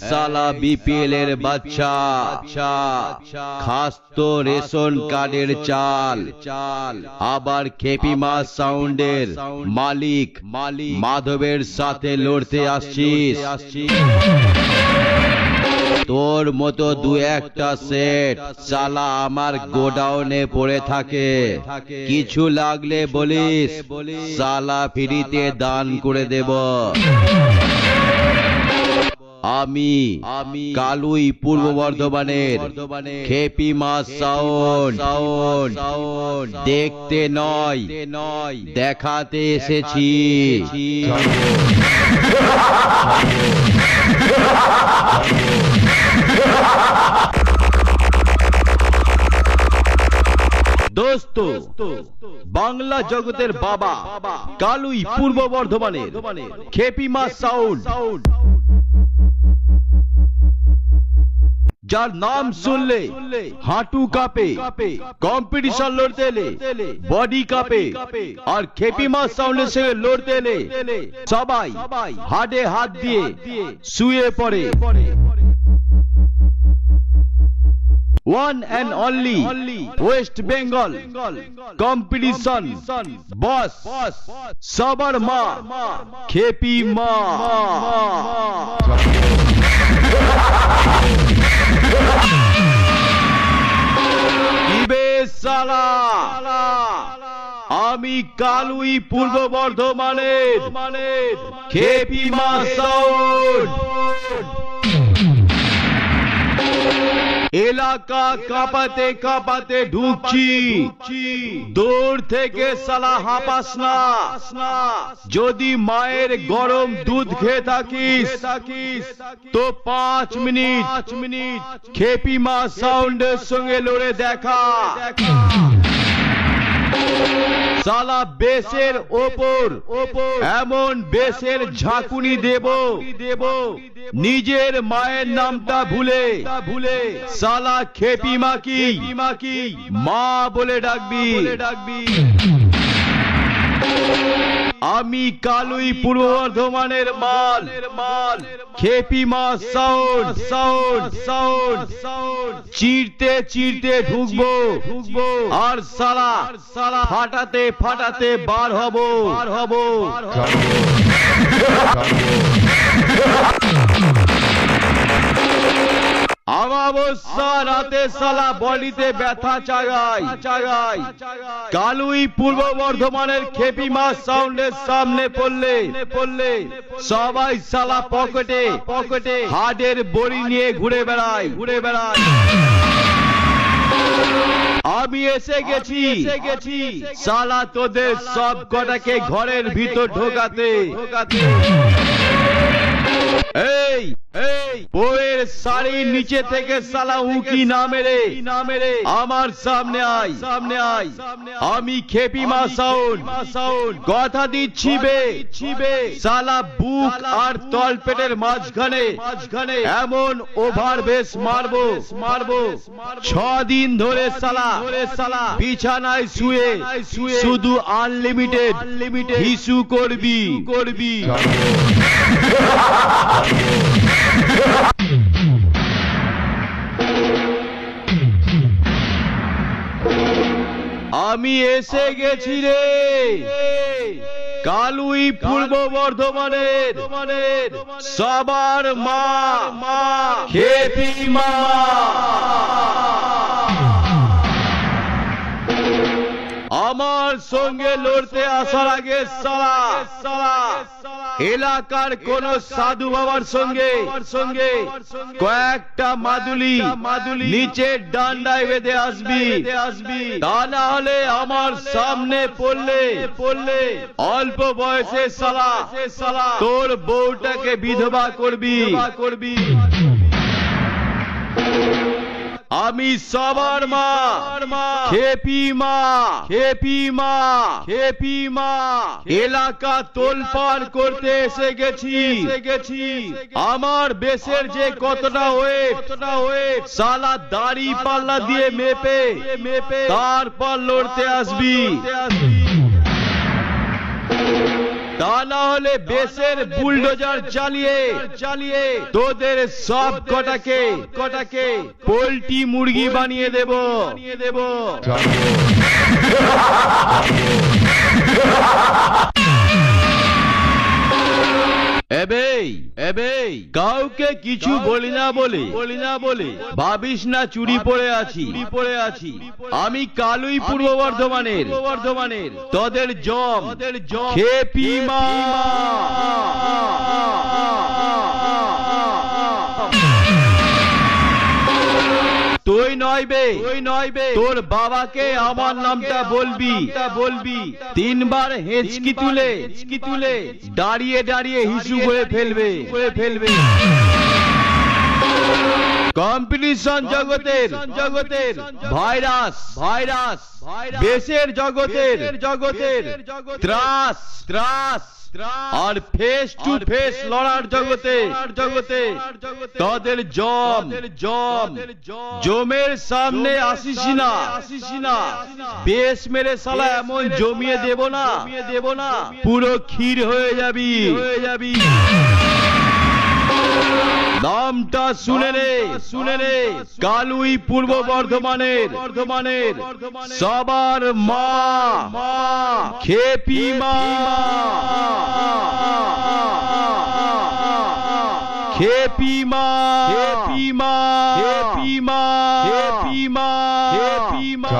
সালা বিপিএল এর বাচ্চা। খাস তো রেশন কার্ডের চাল। চাল আবার খেপি মাস সাউন্ডের মালিক। মালিক মাধবের সাথে লড়তে আসছিস। তোর মতো দু একটা সেট চালা আমার গোডাউনে পড়ে থাকে। কিছু লাগলে বলিস, সালা ফ্রিতে দান করে দেব। আমি আমি কালুই পূর্ব বর্ধমানের খেপি মাস সাউন্ড দেখতে নয় নয় দেখাতে এসেছি। দোস্ত, বাংলা জগতের বাবা কালুই পূর্ব বর্ধমানের খেপি মাস সাউন্ড যার নাম শুনলে হাঁটু কাঁপে কম্পিটিশন লড়তে এলে বডি কাঁপে আর খেপি মাস সাউন্ডের সঙ্গে লড়তে এলে সবাই হাডে হাত দিয়ে শুয়ে পড়ে। One and only West Bengal competition boss সবার মা খেপি মা আমি কালুই পূর্ব বর্ধমানের। খেপি মা সাউন্ড এলাকা কাঁপাতে কাঁপাতে ঢুকছি। দূর থেকে সালা হাপাস না যদি মায়ের গরম দুধ খেয়ে থাকিস, তো পাঁচ মিনিট মিনিট খেপি মা সাউন্ডের সঙ্গে লড়ে দেখা দেখা। সালা বেশের ওপর ওপর এমন বেশের ঝাঁকুনি দেব দেব। নিজের মায়ের নামটা ভুলে ভুলে। সালা খেপি মাকি মাকি মা বলে ডাকবি। ডাকবি। আমি কালুই পূর্ব বর্ধমানের মাল। মাল খেপি মা সাউন্ড সাউন্ড সাউন্ড। সাউন্ড চিরতে চিরতে ঢুকবো। ঢুকবো আর সালা সালা ফাটাতে ফাটাতে বার হব। বার হব। রাতে সালা বডিতে ব্যথা চাগাই চাগাই কালুই পূর্ব বর্ধমানের খেপি মাস সাউন্ডের সামনে পড়লে। পড়লে সবাই সালা পকেটে পকেটে হার্ডের বড়ি নিয়ে ঘুরে বেড়ায় ঘুরে বেড়ায়। আমি এসে গেছি গেছি সালা তোদের সব কটাকে ঘরের ভিতর ঢোকাতে ঢোকাতে। এই এই শাড়ির নিচে থেকে সালা উকি না মেরে না মেরে আমার সামনে আয়। সামনে আয়। আমি খেপি মা সাউন্ড সাউন্ড কথা দিচ্ছি বে। ছিবে সালা বুক আর তলপেটের মাঝখানে। মাঝখানে। এমন ওভার বেস মারবো। মারবো। ছ দিন ধরে সালা। ধরে সালা। বিছানায় শুয়ে। শুয়ে। শুধু আনলিমিটেড আনলিমিটেড ইস্যু করবি। করবি। আমি এসে গেছি রে। কালুই পূর্ব বর্ধমানের সবার মা মা। খেতি মা। আমার সঙ্গে লড়তে আসার আগে এলাকার কোন সাধু বাবার সঙ্গে সঙ্গে কয়েকটা মাদুলি মাদুলি নিচে ডান্ডায় বেঁধে আসবি। আসবি। তা না হলে আমার সামনে পড়লে পড়লে অল্প বয়সে সালা সালা তোর বউটাকে বিধবা করবি। করবি। আমি সবার মা। খেপি মা। খেপি মা। খেপি মা। এলাকা তোলপাড় করতে এসে গেছি। গেছি। আমার বেশের যে কতটা কতটা ওয়েট। সালা দাড়ি পাল্লা দিয়ে মেপে মেপে। তারপর লড়তে আসবি। তা না হলে বেসের বুলডোজার চালিয়ে চালিয়ে তোদের সব কটাকে কটাকে পোল্ট্রি মুরগি বানিয়ে দেব। বানিয়ে দেব। এবেই এবেই কাউকে কিছু বলি না বলে বলি না বলে ভাবিস না চুরি পড়ে আছি। চুরি পড়ে আছি। আমি কালুই পূর্ব বর্ধমানের। বর্ধমানের। তোদের জম। তোদের জম। খেপি মা। তুই নয় বে। তুই নয় বে। তোর বাবাকে আমার নামটা বলবি। বলবি। তিনবার হেঁচকি তুলে হেঁচকি তুলে। দাঁড়িয়ে দাঁড়িয়ে হিসু হয়ে ফেলবে। করে ফেলবে। কম্পিটিশন জগতের জগতের ভাইরাস ভাইরাস দেশের জগতের জগতের ত্রাস ত্রাস আর ফেস টু ফেস লড়ার জগতে জগতে তাদের জম জম জমের সামনে আসিস না আসিস না বেশ মেরে সালা এমন জমিয়ে দেব না দেব না পুরো ক্ষীর হয়ে যাবি। হয়ে যাবি। নামটা শুনে রে শুনে রে কালুই পূর্ব বর্ধমানের। বর্ধমানের। সবার মা। খেপি মা। খেপি মা। খেপি মা। খেপি মা। খেপি মা। খেপি মা।